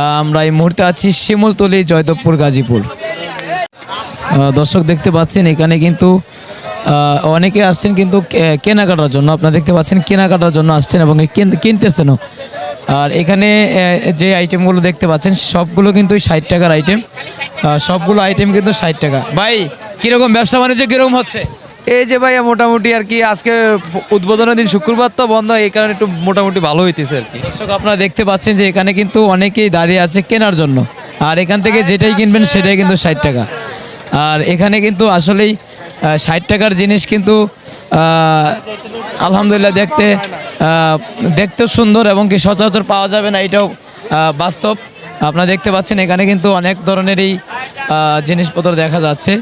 আমরা এই মুহূর্তে আছি শিমুলতলি, জয়দেবপুর, গাজীপুর। দর্শক দেখতে পাচ্ছেন, এখানে কিন্তু অনেকে আসছেন কিন্তু কেনাকাটার জন্য। আপনারা দেখতে পাচ্ছেন, কেনাকাটার জন্য আসছেন এবং কিন- কিনতেছেনও। আর এখানে যে আইটেমগুলো দেখতে পাচ্ছেন, সবগুলো কিন্তু ষাট টাকার আইটেম সবগুলো আইটেম কিন্তু ষাট টাকা। ভাই, কীরকম ব্যবসা বাণিজ্য কীরকম হচ্ছে? এই যে ভাইয়া, মোটামুটি আর কি আজকে উদ্বোধনের দিন শুক্রবার তো বন্ধ, এই কারণে একটু মোটামুটি ভালো হইতেছে আর কি। দর্শক, আপনারা দেখতে পাচ্ছেন যে এখানে কিন্তু অনেকেই দাঁড়িয়ে আছে কেনার জন্য। আর এখান থেকে যেটাই কিনবেন সেটাই কিন্তু ষাট টাকা। আর এখানে কিন্তু আসলেই ষাট টাকার জিনিস কিন্তু আলহামদুলিল্লাহ দেখতে দেখতেও সুন্দর এবং কি সচরাচর পাওয়া যাবে না, এটাও বাস্তব। আপনারা দেখতে পাচ্ছেন এখানে কিন্তু অনেক ধরনেরই জিনিসপত্র দেখা যাচ্ছে।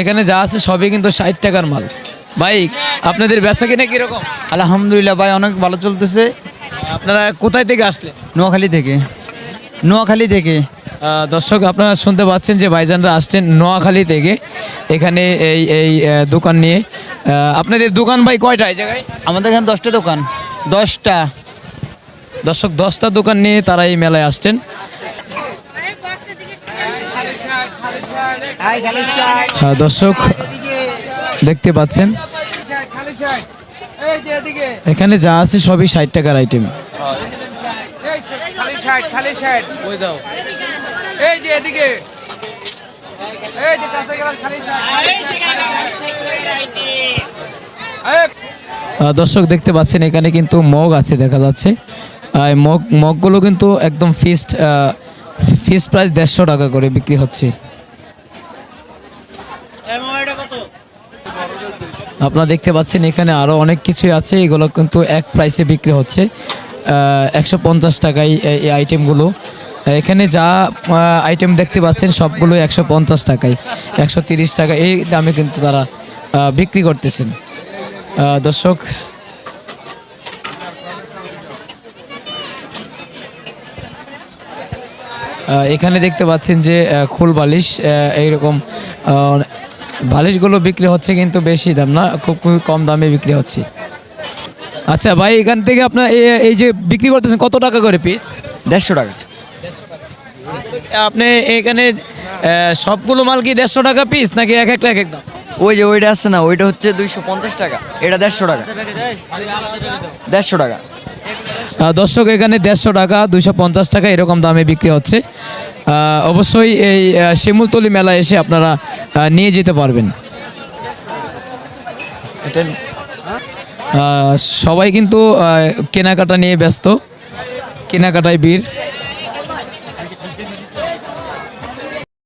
এখানে যা আছে সবই কিন্তু ষাট টাকার মাল। ভাই আপনাদের বেচা কিনা কীরকম? আলহামদুলিল্লাহ ভাই অনেক ভালো চলতেছে। আপনারা কোথায় থেকে আসলেন? নোয়াখালী থেকে। নোয়াখালী থেকে। দর্শক আপনারা শুনতে পাচ্ছেন যে ভাইজানরা আসছেন নোয়াখালী থেকে। এখানে এই এই দোকান নিয়ে। আপনাদের দোকান ভাই কয়টা এই জায়গায়? আমাদের এখানে দশটা দোকান। দশটা। দর্শক দশটা দোকান নিয়ে তারা এই মেলায় আসছেন। দর্শক দেখতে পাচ্ছেন। এখানে যা আছে সবই ষাট টাকার আইটেম দর্শক দেখতে পাচ্ছেন এখানে কিন্তু মগ আছে দেখা যাচ্ছে। মগ মগগুলো কিন্তু একদম ফিক্সড ফিক্সড প্রাইস দেড়শো টাকা করে বিক্রি হচ্ছে। আপনারা দেখতে পাচ্ছেন এখানে আরও অনেক কিছুই আছে। এগুলো কিন্তু এক প্রাইসে বিক্রি হচ্ছে। একশো পঞ্চাশ টাকায় এই- আইটেমগুলো এখানে যা আইটেম দেখতে পাচ্ছেন সবগুলো একশো পঞ্চাশ টাকায়। একশো তিরিশ টাকা এই দামে কিন্তু তারা বিক্রি করতেছেন। দর্শক। এখানে দেখতে পাচ্ছেন যে খোল বালিশ এইরকম বালিশগুলো বিক্রি হচ্ছে কিন্তু বেশি দাম না খুব খুবই কম দামে বিক্রি হচ্ছে। আচ্ছা ভাই এখান থেকে আপনার এই- যে বিক্রি করতেছেন কত টাকা করে পিস দেড়শো টাকা। আপনি এখানে সবগুলো মাল কি দেড়শো টাকা পিস নাকি এক একটা এক এক দাম? ওই যে ওইটা আছে না ওইটা হচ্ছে দুইশো পঞ্চাশ টাকা এটা দেড়শো টাকা। দেড়শো টাকা। দর্শক, এখানে দেড়শো টাকা, দুইশো পঞ্চাশ টাকা এরকম দামে বিক্রি হচ্ছে। অবশ্যই এই শিমুলতলি মেলায় এসে আপনারা নিয়ে যেতে পারবেন। সবাই কিন্তু কেনাকাটা নিয়ে ব্যস্ত। কেনাকাটায় বীর